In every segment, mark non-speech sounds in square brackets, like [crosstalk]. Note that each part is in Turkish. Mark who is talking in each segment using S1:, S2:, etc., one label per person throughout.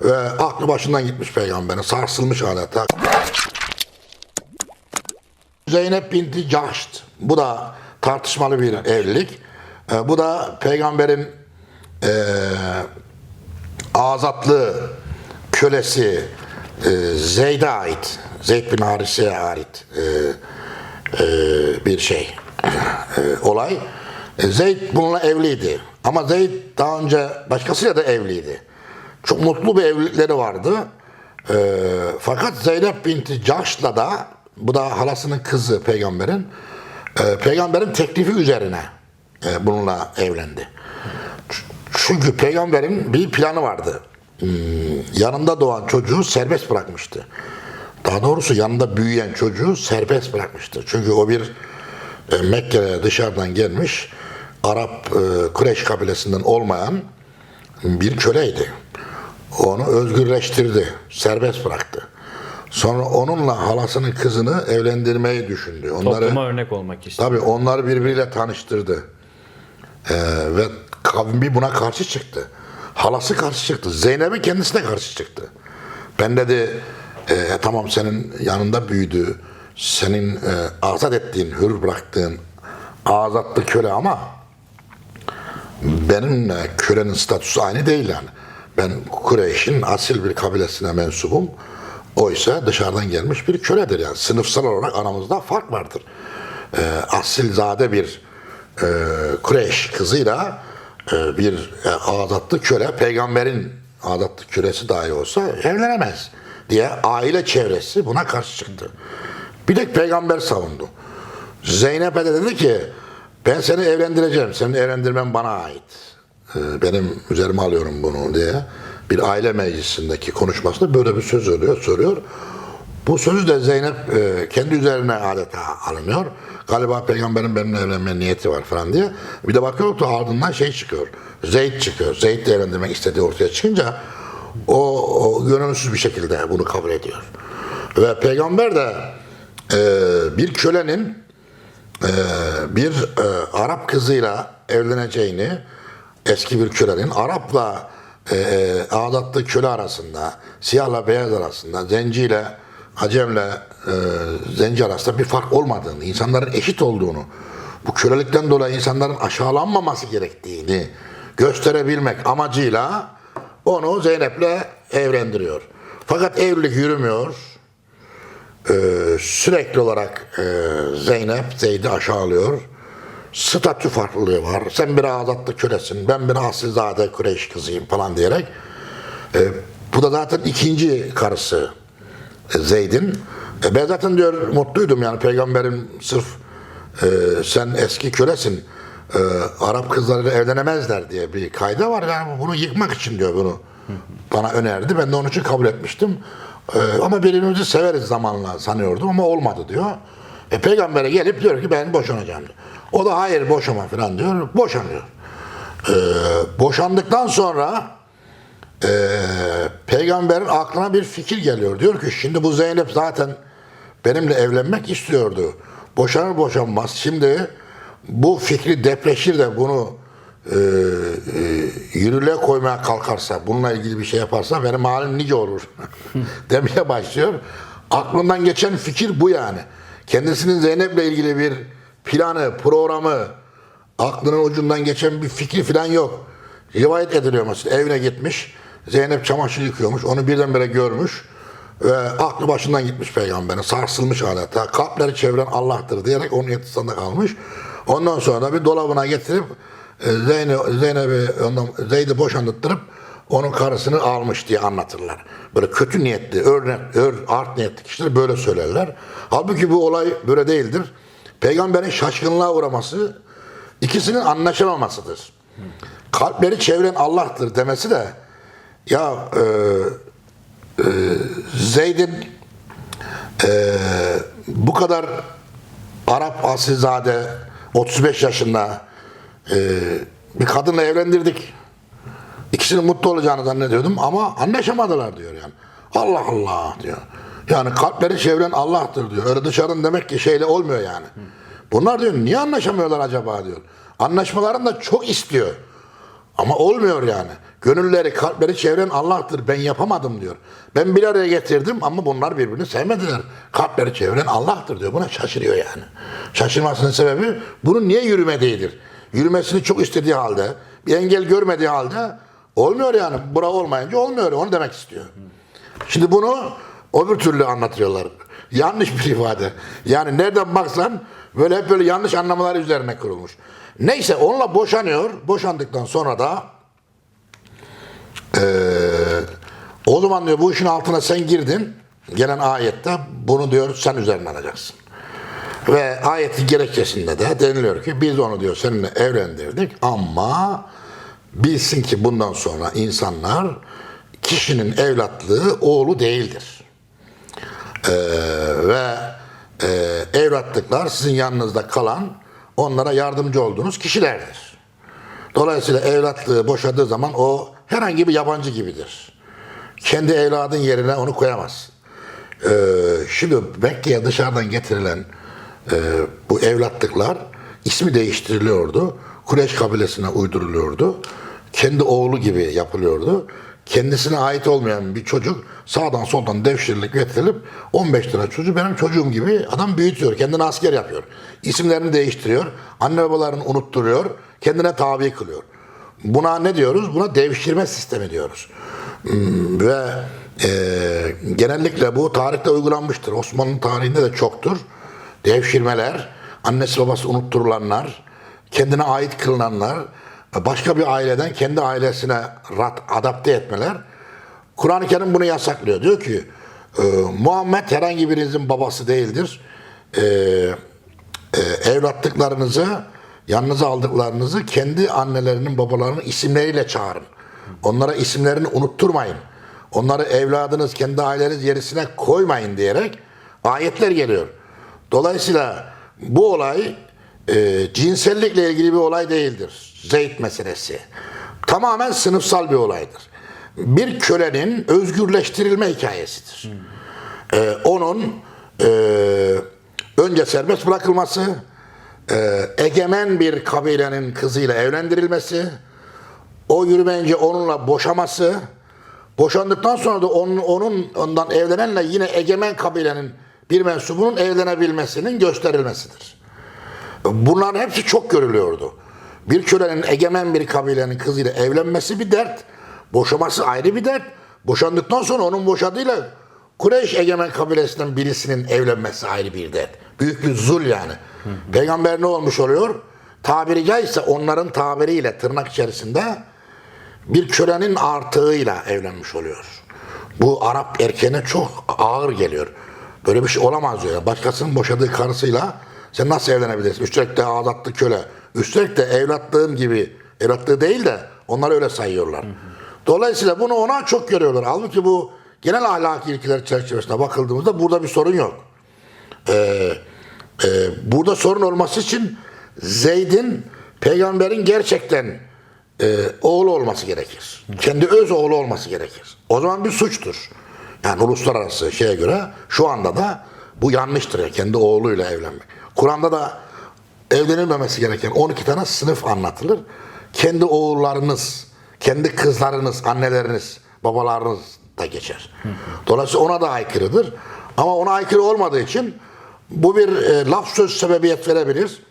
S1: Ve aklı başından gitmiş peygamberin. Sarsılmış adeta. Zeynep binti Cahşt. Bu da tartışmalı bir evlilik. E, bu da peygamberin e, azatlı kölesi e, Zeyd'e ait. Zeyd bin Harise'ye ait e, e, bir şey. E, olay. E, Zeyd bununla evliydi. Ama Zeyd daha önce başkasıyla da evliydi. Çok mutlu bir evlilikleri vardı. E, fakat Zeynep binti Cahş'la da bu da halasının kızı peygamberin e, peygamberin teklifi üzerine e, bununla evlendi. Çünkü peygamberin bir planı vardı. Hmm, yanında doğan çocuğu serbest bırakmıştı. Daha doğrusu yanında büyüyen çocuğu serbest bırakmıştı. Çünkü o bir e, Mekke'ye dışarıdan gelmiş Arap e, Kureş kabilesinden olmayan bir köleydi. Onu özgürleştirdi, serbest bıraktı. Sonra onunla halasının kızını evlendirmeyi düşündü. Onları
S2: Topluma örnek olmak istiyor.
S1: Tabii onları birbiriyle tanıştırdı. Ee, ve kavmi buna karşı çıktı. Halası karşı çıktı. Zeynep'in kendisi de karşı çıktı. Ben dedi e, tamam senin yanında büyüdü. Senin e, azat ettiğin, hür bıraktığın azatlı köle ama benimle kölenin statüsü aynı değil yani. Ben Kureyş'in asil bir kabilesine mensubum. Oysa dışarıdan gelmiş bir köledir yani. Sınıfsal olarak aramızda fark vardır. Ee, asilzade bir e, Kureyş kızıyla e, bir e, azatlı köle, peygamberin azatlı kölesi dahi olsa evlenemez diye aile çevresi buna karşı çıktı. Bir tek peygamber savundu. Zeynep'e de dedi ki ben seni evlendireceğim. Senin evlendirmen bana ait. Ee, Benim üzerime alıyorum bunu diye bir aile meclisindeki konuşmasında böyle bir söz söylüyor, soruyor. Bu sözü de Zeynep e, kendi üzerine adeta alınıyor. Galiba peygamberin benimle evlenme niyeti var falan diye. Bir de bakıyor ki ardından şey çıkıyor. Zeyd çıkıyor. Zeyd de evlendirmek istediği ortaya çıkınca o, o gönülsüz bir şekilde bunu kabul ediyor. Ve peygamber de e, bir kölenin e, bir e, Arap kızıyla evleneceğini eski bir kölenin Arap'la e, e, adatlı köle arasında, siyahla beyaz arasında, zenciyle Acemle e, zenci arasında bir fark olmadığını, insanların eşit olduğunu, bu kölelikten dolayı insanların aşağılanmaması gerektiğini gösterebilmek amacıyla onu Zeynep'le evlendiriyor. Fakat evlilik yürümüyor. Ee, sürekli olarak e, Zeynep Zeyd'i aşağılıyor. Statü farklılığı var. Sen bir azatlı kölesin, ben bir asilzade Kureyş kızıyım falan diyerek. E, bu da zaten ikinci karısı e, Zeyd'in. E, ben zaten diyor mutluydum yani peygamberin sırf e, sen eski kölesin. e, Arap kızlarıyla evlenemezler diye bir kayda var. Yani bunu yıkmak için diyor bunu bana önerdi. Ben de onun için kabul etmiştim. E, ama birbirimizi severiz zamanla sanıyordum ama olmadı diyor. E, peygambere gelip diyor ki ben boşanacağım diyor. O da hayır boşama falan diyor. Boşanıyor. E, boşandıktan sonra e, peygamberin aklına bir fikir geliyor. Diyor ki şimdi bu Zeynep zaten benimle evlenmek istiyordu. Boşanır boşanmaz. Şimdi bu fikri depreşir de bunu e, e, yürürlüğe koymaya kalkarsa, bununla ilgili bir şey yaparsa benim halim nice olur [laughs] demeye başlıyor. Aklından geçen fikir bu yani. Kendisinin Zeynep'le ilgili bir planı, programı, aklının ucundan geçen bir fikri falan yok. Rivayet ediliyor mesela evine gitmiş. Zeynep çamaşır yıkıyormuş. Onu birdenbire görmüş. Ve aklı başından gitmiş peygamberin. Sarsılmış adeta. Kalpleri çeviren Allah'tır diyerek onun yetisinde kalmış. Ondan sonra da bir dolabına getirip e, Zeynep, Zeynep'i ondan, Zeyd'i boşandırıp onun karısını almış diye anlatırlar. Böyle kötü niyetli, örnek, ör, art niyetli kişiler böyle söylerler. Halbuki bu olay böyle değildir. Peygamberin şaşkınlığa uğraması ikisinin anlaşamamasıdır. Kalpleri çeviren Allah'tır demesi de ya e, e, Zeyd'in e, bu kadar Arap asilzade 35 yaşında e, bir kadınla evlendirdik. İkisinin mutlu olacağını zannediyordum ama anlaşamadılar diyor yani. Allah Allah diyor. Yani kalpleri çeviren Allah'tır diyor. Öyle dışarıdan demek ki şeyle olmuyor yani. Bunlar diyor niye anlaşamıyorlar acaba diyor. Anlaşmalarını da çok istiyor. Ama olmuyor yani. Gönülleri, kalpleri çeviren Allah'tır. Ben yapamadım diyor. Ben bir araya getirdim ama bunlar birbirini sevmediler. Kalpleri çeviren Allah'tır diyor. Buna şaşırıyor yani. Şaşırmasının sebebi bunun niye yürümediğidir. Yürümesini çok istediği halde, bir engel görmediği halde olmuyor yani. Bura olmayınca olmuyor. Onu demek istiyor. Şimdi bunu öbür türlü anlatıyorlar. Yanlış bir ifade. Yani nereden baksan böyle hep böyle yanlış anlamalar üzerine kurulmuş. Neyse onunla boşanıyor. Boşandıktan sonra da eee, o zaman diyor bu işin altına sen girdin. Gelen ayette bunu diyor sen üzerine alacaksın. Ve ayetin gerekçesinde de deniliyor ki biz onu diyor seninle evlendirdik ama bilsin ki bundan sonra insanlar kişinin evlatlığı oğlu değildir. Ee, ve e, evlatlıklar sizin yanınızda kalan onlara yardımcı olduğunuz kişilerdir. Dolayısıyla evlatlığı boşadığı zaman o herhangi bir yabancı gibidir. Kendi evladın yerine onu koyamaz. Ee, şimdi Mekke'ye dışarıdan getirilen e, bu evlatlıklar ismi değiştiriliyordu. Kureyş kabilesine uyduruluyordu. Kendi oğlu gibi yapılıyordu. Kendisine ait olmayan bir çocuk sağdan soldan devşirilip getirilip 15 tane çocuğu benim çocuğum gibi adam büyütüyor. Kendini asker yapıyor. İsimlerini değiştiriyor. Anne babalarını unutturuyor. Kendine tabi kılıyor. Buna ne diyoruz? Buna devşirme sistemi diyoruz. Hmm, Ve e, genellikle bu tarihte uygulanmıştır. Osmanlı tarihinde de çoktur. Devşirmeler, annesi babası unutturulanlar, kendine ait kılınanlar, başka bir aileden kendi ailesine rat, adapte etmeler. Kur'an-ı Kerim bunu yasaklıyor. Diyor ki e, Muhammed herhangi birinizin babası değildir. E, e, evlatlıklarınızı, yanınıza aldıklarınızı kendi annelerinin babalarının isimleriyle çağırın. Onlara isimlerini unutturmayın. Onları evladınız kendi aileniz yerisine koymayın diyerek ayetler geliyor. Dolayısıyla bu olay e, cinsellikle ilgili bir olay değildir. Zeyt meselesi. Tamamen sınıfsal bir olaydır. Bir kölenin özgürleştirilme hikayesidir. E, onun e, önce serbest bırakılması, e, egemen bir kabilenin kızıyla evlendirilmesi, o yürümeyince onunla boşaması, boşandıktan sonra da onun, onun ondan evlenenle yine egemen kabilenin bir mensubunun evlenebilmesinin gösterilmesidir. Bunların hepsi çok görülüyordu. Bir kölenin egemen bir kabilenin kızıyla evlenmesi bir dert, boşaması ayrı bir dert. Boşandıktan sonra onun boşadığıyla Kureyş egemen kabilesinden birisinin evlenmesi ayrı bir dert. Büyük bir zul yani. Peygamber ne olmuş oluyor? Tabiri caizse onların tabiriyle tırnak içerisinde bir kölenin artığıyla evlenmiş oluyor. Bu Arap erkeğine çok ağır geliyor. Böyle bir şey olamaz diyor. Başkasının boşadığı karısıyla sen nasıl evlenebilirsin? Üstelik de azatlı köle. Üstelik de evlatlığın gibi, evlatlığı değil de onlar öyle sayıyorlar. Dolayısıyla bunu ona çok görüyorlar. Halbuki bu genel ahlaki ilkeler çerçevesinde bakıldığımızda burada bir sorun yok. Ee, e, burada sorun olması için Zeyd'in peygamberin gerçekten e, oğlu olması gerekir. Kendi öz oğlu olması gerekir. O zaman bir suçtur. Yani uluslararası şeye göre şu anda da bu yanlıştır. ya, kendi oğluyla evlenmek. Kur'an'da da evlenilmemesi gereken 12 tane sınıf anlatılır. Kendi oğullarınız, kendi kızlarınız, anneleriniz, babalarınız da geçer. Dolayısıyla ona da aykırıdır. Ama ona aykırı olmadığı için bu bir e, laf söz sebebiyet verebilir.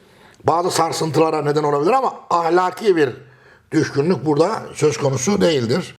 S1: Bazı sarsıntılara neden olabilir ama ahlaki bir düşkünlük burada söz konusu değildir.